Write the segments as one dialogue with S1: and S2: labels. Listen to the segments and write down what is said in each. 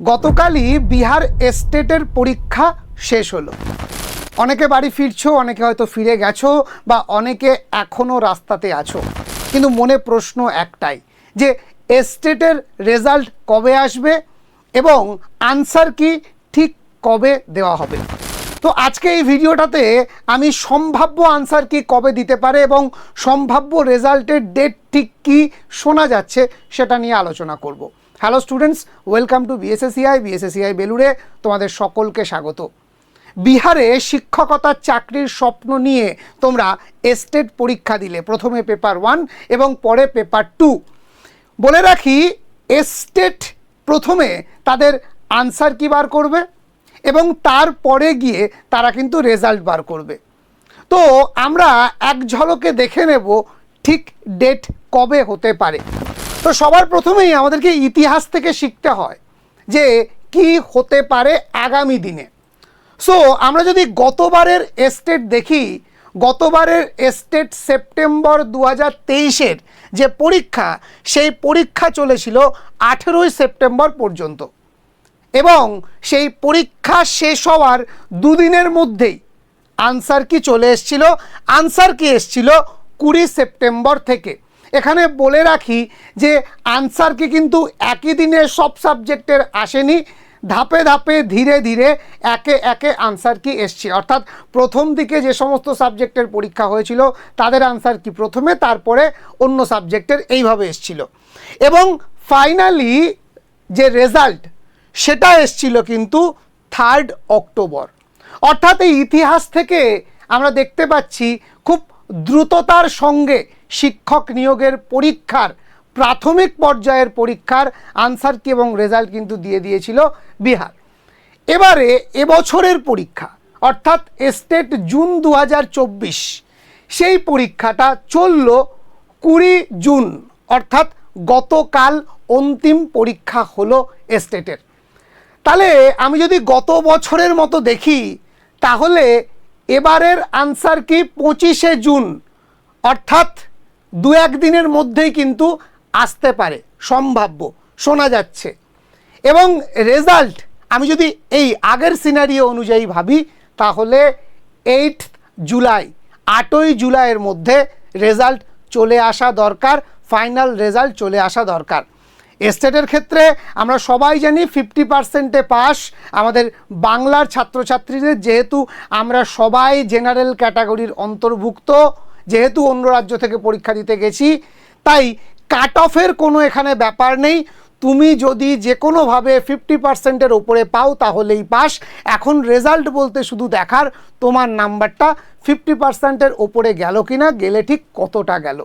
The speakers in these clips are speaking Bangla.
S1: গতকালই বিহার এস্টেটের পরীক্ষা শেষ হলো। অনেকে বাড়ি ফিরছো, অনেকে হয়তো ফিরে গেছো বা অনেকে এখনও রাস্তাতে আছো। কিন্তু মনে প্রশ্ন একটাই, যে এস্টেটের রেজাল্ট কবে আসবে এবং আনসার কি ঠিক কবে দেওয়া হবে? তো আজকে এই ভিডিওটাতে আমি সম্ভাব্য আনসার কি কবে দিতে পারে এবং সম্ভাব্য রেজাল্টের ডেট ঠিক কি শোনা যাচ্ছে সেটা নিয়ে আলোচনা করব। Hello students welcome to BSACI BSACI বেলুড়ে তোমাদের সকলকে স্বাগত। বিহারে শিক্ষকতার চাকরির স্বপ্ন নিয়ে তোমরা এস্টেট পরীক্ষা দিলে, প্রথমে পেপার ওয়ান এবং পরে পেপার টু বলে রাখি এস্টেট প্রথমে তাদের আনসার কি বার করবে এবং তারপরে গিয়ে তারা কিন্তু রেজাল্ট বার করবে। তো আমরা এক ঝলকে দেখে নেব ঠিক ডেট কবে হতে পারে। তো সবার প্রথমেই আমাদেরকে ইতিহাস থেকে শিখতে হয় যে কি হতে পারে আগামী দিনে। সো আমরা যদি গতবারের এস্টেট দেখি, গতবারের এস্টেট সেপ্টেম্বর দু হাজার তেইশের যে পরীক্ষা, সেই পরীক্ষা চলেছিল আঠেরোই সেপ্টেম্বর পর্যন্ত। এবং সেই পরীক্ষা শেষ হওয়ার দুদিনের মধ্যেই আনসার কি চলে এসছিল? আনসার কি এসছিল কুড়ি সেপ্টেম্বর থেকে। এখানে বলে রাখি যে আনসার কি কিন্তু একই দিনে সব সাবজেক্টের আসেনি। ধাপে ধাপে ধীরে ধীরে একে একে আনসার কি এসছে। অর্থাৎ প্রথম দিকে যে সমস্ত সাবজেক্টের পরীক্ষা হয়েছিল, তাদের আনসার কি প্রথমে, তারপরে অন্য সাবজেক্টের এইভাবে এসছিল। এবং ফাইনালি যে রেজাল্ট সেটা এসছিল কিন্তু থার্ড অক্টোবর অর্থাৎ এই ইতিহাস থেকে আমরা দেখতে পাচ্ছি খুব দ্রুততার সঙ্গে শিক্ষক নিয়োগের পরীক্ষার, প্রাথমিক পর্যায়ের পরীক্ষার আনসার কি এবং রেজাল্ট কিন্তু দিয়ে দিয়েছিল বিহার। এবারে এবছরের পরীক্ষা, অর্থাৎ স্টেট জুন দু হাজার চব্বিশ, সেই পরীক্ষাটা চলল কুড়ি জুন, অর্থাৎ গতকাল অন্তিম পরীক্ষা হলো স্টেটের তাহলে আমি যদি গত বছরের মতো দেখি, তাহলে এবারের আনসার কি পঁচিশে জুন, অর্থাৎ দু এক দিনের মধ্যেই কিন্তু আসতে পারে, সম্ভাব্য, শোনা যাচ্ছে। এবং রেজাল্ট আমি যদি এই আগের সিনারিও অনুযায়ী ভাবি, তাহলে এইট জুলাই, আটই জুলাইয়ের মধ্যে রেজাল্ট চলে আসা দরকার ফাইনাল রেজাল্ট চলে আসা দরকার। এস্টেটের ক্ষেত্রে আমরা সবাই জানি ফিফটি পার্সেন্টে পাস আমাদের বাংলার ছাত্রছাত্রীদের যেহেতু আমরা সবাই জেনারেল ক্যাটাগরির অন্তর্ভুক্ত যেহেতু অন্য রাজ্য থেকে পরীক্ষা দিতে গেছি, তাই কাট অফের কোনো এখানে ব্যাপার নেই। তুমি যদি যে কোনোভাবে ফিফটি পার্সেন্টের ওপরে পাও, তাহলেই পাস। এখন রেজাল্ট বলতে শুধু দেখার, তোমার নাম্বারটা ফিফটি পার্সেন্টের ওপরে গেল কি না গেলে ঠিক কতটা গেল।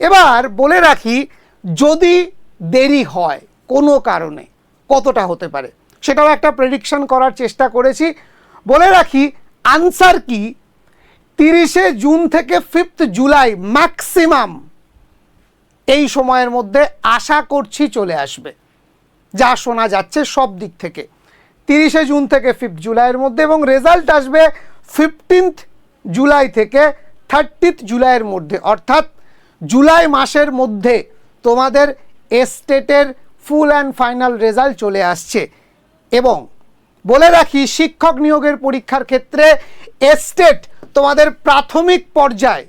S1: এবার বলে রাখি, যদি দেরি হয় কোনো কারণে, কতটা হতে পারে, সেটাও একটা প্রেডিকশন করার চেষ্টা করেছি। বলে রাখি আনসার কি তিরিশে জুন থেকে ফিফথ জুলাই ম্যাক্সিমাম এই সময়ের মধ্যে আশা করছি চলে আসবে। যা শোনা যাচ্ছে সব দিক থেকে। তিরিশে জুন থেকে ফিফথ জুলাইয়ের মধ্যে এবং রেজাল্ট আসবে ফিফটিন্থ জুলাই থেকে থার্টিথ জুলাইয়ের মধ্যে। অর্থাৎ জুলাই মাসের মধ্যে তোমাদের এস্টেটের ফুল অ্যান্ড ফাইনাল রেজাল্ট চলে আসছে। এবং বলে রাখি, শিক্ষক নিয়োগের পরীক্ষার ক্ষেত্রে এস্টেট তোমাদের প্রাথমিক পর্যায়।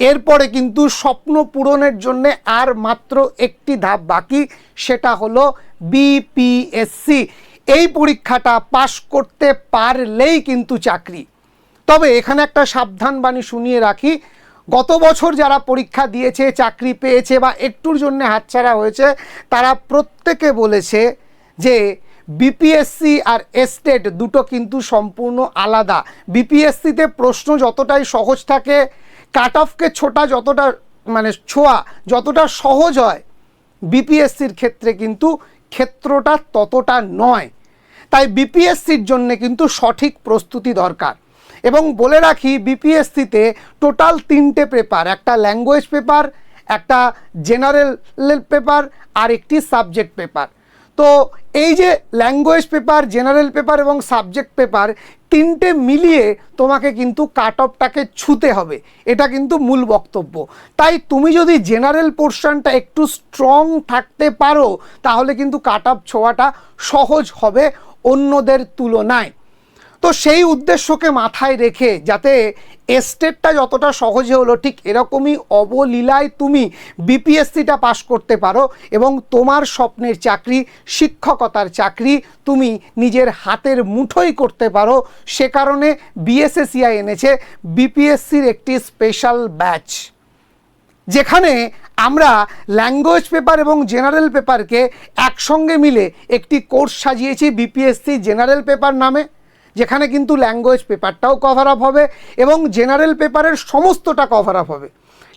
S1: এরপরে কিন্তু স্বপ্ন পূরণের জন্য আর মাত্র একটি ধাপ বাকি, সেটা হলো বিপিএসসি এই পরীক্ষাটা পাশ করতে পারলেই কিন্তু চাকরি। তবে এখানে একটা সাবধান বাণী শুনিয়ে রাখি, গত বছর যারা পরীক্ষা দিয়েছে, চাকরি পেয়েছে বা একটুর জন্য হাতছাড়া হয়েছে, তারা প্রত্যেকে বলেছে যে বিপিএসসি আর এস্টেট দুটো কিন্তু সম্পূর্ণ আলাদা। বিপিএসসিতে প্রশ্ন যতটাই সহজ থাকে কাট অফকে ছোটা যতটা মানে ছোঁয়া যতটা সহজ হয় বিপিএসসির ক্ষেত্রে কিন্তু ক্ষেত্রটা ততটা নয়। তাই বিপিএসসির জন্য কিন্তু সঠিক প্রস্তুতি দরকার। এবং বলে রাখি বিপিএসসিতে টোটাল তিনটে পেপার একটা ল্যাঙ্গুয়েজ পেপার একটা জেনারেল পেপার আর একটি সাবজেক্ট পেপার তো এই যে ল্যাঙ্গুয়েজ পেপার জেনারেল পেপার এবং সাবজেক্ট পেপার তিনটে মিলিয়ে তোমাকে কিন্তু কাট অফটাকে ছুতে হবে। এটা কিন্তু মূল বক্তব্য। তাই তুমি যদি জেনারেল পোর্শনটা একটু স্ট্রং থাকতে পারো, তাহলে কিন্তু কাট অফ ছোঁয়াটা সহজ হবে অন্যদের তুলনায়। তো সেই উদ্দেশ্যকে মাথায় রেখে যাতে এস্টেটটা যতটা সহজে হলো, ঠিক এরকমই অবলীলায় তুমি বিপিএসসিটা পাশ করতে পারো এবং তোমার স্বপ্নের চাকরি, শিক্ষকতার চাকরি তুমি নিজের হাতের মুঠোই করতে পারো। সে কারণে বিএসএসিআই এনেছে বিপিএসসির একটি স্পেশাল ব্যাচ, যেখানে আমরা ল্যাঙ্গুয়েজ পেপার এবং জেনারেল পেপারকে একসঙ্গে মিলে একটি কোর্স সাজিয়েছি বিপিএসসি জেনারেল পেপার নামে। যেখানে কিন্তু ল্যাঙ্গুয়েজ পেপারটাও কভার আপ হবে এবং জেনারেল পেপারের সমস্তটা কভার আপ হবে।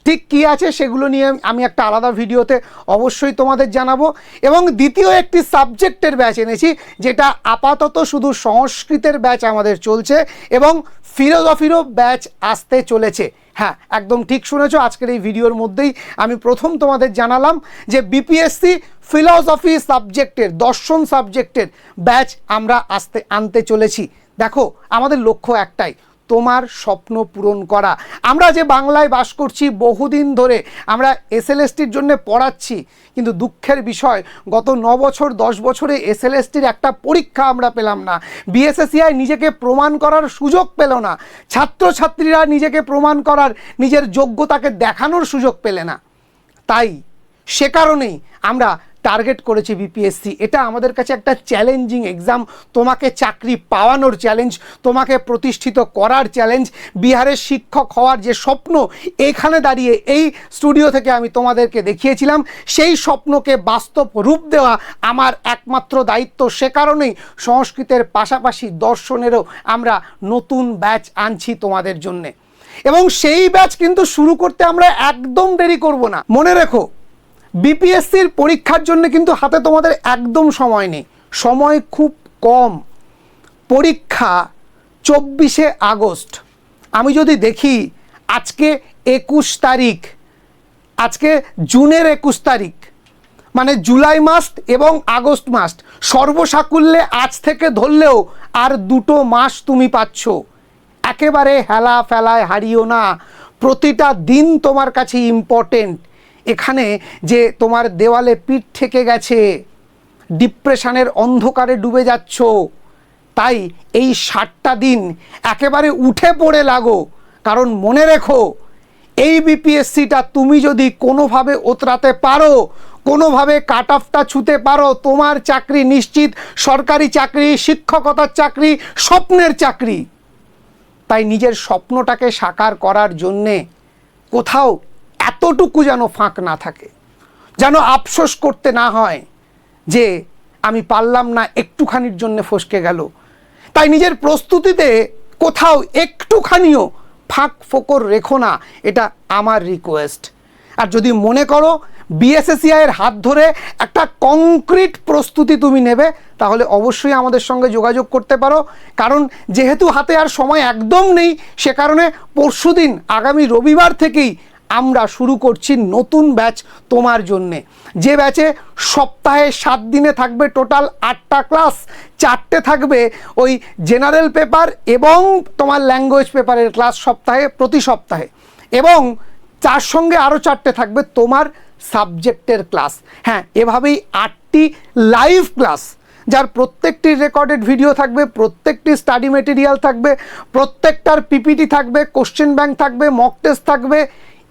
S1: ঠিক কী আছে সেগুলো নিয়ে আমি একটা আলাদা ভিডিওতে অবশ্যই তোমাদের জানাব। এবং দ্বিতীয় একটি সাবজেক্টের ব্যাচ এনেছি, যেটা আপাতত শুধু সংস্কৃতের ব্যাচ আমাদের চলছে এবং ফিলোসফিরও ব্যাচ আসতে চলেছে। হ্যাঁ একদম ঠিক শুনেছ, আজকের এই ভিডিওর মধ্যেই আমি প্রথম তোমাদের জানালাম যে বিপিএসসি ফিলসফি সাবজেক্টের দর্শন সাবজেক্টের ব্যাচ আমরা আসতে, আনতে চলেছি। দেখো, আমাদের লক্ষ্য একটাই, তোমার স্বপ্ন পূরণ করা। আমরা যে বাংলায় বাস করছি বহুদিন ধরে, আমরা এসএলএসটির জন্য পড়াচ্ছি, কিন্তু দুঃখের বিষয়, গত ন বছর, দশ বছরে এসএলএসটির একটা পরীক্ষা আমরা পেলাম না। বিএসএসিআই নিজেকে প্রমাণ করার সুযোগ পেল না। ছাত্রছাত্রীরা নিজেকে প্রমাণ করার, নিজের যোগ্যতাকে দেখানোর সুযোগ পেলে না। তাই সে কারণেই আমরা টার্গেট করেছি বিপিএসসি এটা আমাদের কাছে একটা চ্যালেঞ্জিং এক্সাম তোমাকে চাকরি পাওয়ানোর চ্যালেঞ্জ তোমাকে প্রতিষ্ঠিত করার চ্যালেঞ্জ বিহারের শিক্ষক হওয়ার যে স্বপ্ন, এখানে দাঁড়িয়ে এই স্টুডিও থেকে আমি তোমাদেরকে দেখিয়েছিলাম। সেই স্বপ্নকে বাস্তব রূপ দেওয়া আমার একমাত্র দায়িত্ব। সে কারণেই সংস্কৃতের পাশাপাশি দর্শনেরও আমরা নতুন ব্যাচ আনছি তোমাদের জন্যে। এবং সেই ব্যাচ কিন্তু শুরু করতে আমরা একদম দেরি করব না। মনে রেখো বিপিএসসির পরীক্ষার জন্য কিন্তু হাতে তোমাদের একদম সময় নেই। সময় খুব কম। পরীক্ষা চব্বিশে আগস্ট। আমি যদি দেখি আজকে একুশ তারিখ, আজকে জুনের একুশ তারিখ মানে জুলাই মাস এবং আগস্ট মাস, সর্বসাকুল্যে আজ থেকে ধরলেও আর দুটো মাস তুমি পাচ্ছ। একেবারে হেলা ফেলায় হারিও না। প্রতিটা দিন তোমার কাছে ইম্পর্টেন্ট এখানে যে তোমার দেওয়ালে পিঠ থেকে গেছে, ডিপ্রেশনের অন্ধকারে ডুবে যাচ্ছ, তাই এই ষাটটা দিন একেবারে উঠে পড়ে লাগো। কারণ মনে রেখো, এই বিপিএসসিটা তুমি যদি কোনোভাবে ওতরাতে পারো, কোনোভাবে কাট অফটা ছুতে পারো, তোমার চাকরি নিশ্চিত, সরকারি চাকরি, শিক্ষকতার চাকরি, স্বপ্নের চাকরি। তাই নিজের স্বপ্নটাকে সাকার করার জন্যে কোথাও এতটুকু যেন ফাঁক না থাকে, যেন আফসোস করতে না হয় যে আমি পারলাম না একটুখানির জন্য ফসকে গেল। তাই নিজের প্রস্তুতিতে কোথাও একটুখানিও ফাঁক ফোকর রেখো না, এটা আমার রিকোয়েস্ট আর যদি মনে করো বিএসএসিআইয়ের হাত ধরে একটা কংক্রিট প্রস্তুতি তুমি নেবে, তাহলে অবশ্যই আমাদের সঙ্গে যোগাযোগ করতে পারো। কারণ যেহেতু হাতে আর সময় একদম নেই, সে কারণে পরশুদিন, আগামী রবিবার থেকেই আমরা শুরু করছি নতুন ব্যাচ তোমার জন্যে। যে ব্যাচে সপ্তাহে সাত দিনে থাকবে টোটাল আটটা ক্লাস, চারটে থাকবে ওই জেনারেল পেপার এবং তোমার ল্যাঙ্গুয়েজ পেপারের ক্লাস সপ্তাহে, প্রতি সপ্তাহে। এবং তার সঙ্গে আরও চারটে থাকবে তোমার সাবজেক্টের ক্লাস। হ্যাঁ এভাবেই আটটি লাইভ ক্লাস, যার প্রত্যেকটি রেকর্ডেড ভিডিও থাকবে, প্রত্যেকটি স্টাডি মেটেরিয়াল থাকবে, প্রত্যেকটার পিপিটি থাকবে, কোশ্চেন ব্যাংক থাকবে, মক টেস্ট থাকবে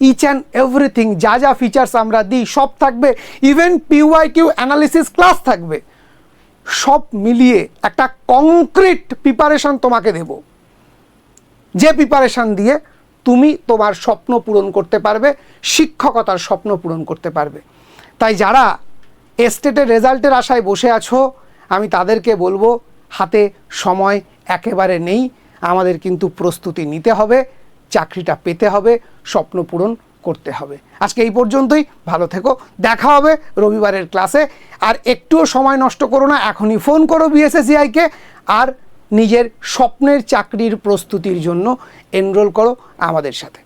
S1: ইচ অ্যান্ড এভরিথিং যা যা ফিচার্স আমরা দিই, সব থাকবে। Even P Y Q analysis class থাকবে। সব মিলিয়ে একটা কংক্রিট প্রিপারেশন তোমাকে দেব। যে প্রিপারেশন দিয়ে তুমি তোমার স্বপ্ন পূরণ করতে পারবে, শিক্ষকতার স্বপ্ন পূরণ করতে পারবে। তাই যারা এস্টেটের রেজাল্টের আশায় বসে আছো, আমি তাদেরকে বলব, হাতে সময় একেবারে নেই, আমাদের কিন্তু প্রস্তুতি নিতে হবে। চাকরিটা পেতে হবে, স্বপ্ন পূরণ করতে হবে। আজকে এই পর্যন্তই, ভালো থেকো, দেখা হবে রবিবারের ক্লাসে। আর একটুও সময় নষ্ট করো না, এখনই ফোন করো বিএসএসিআইকে আর নিজের স্বপ্নের চাকরির প্রস্তুতির জন্য এনরোল করো আমাদের সাথে।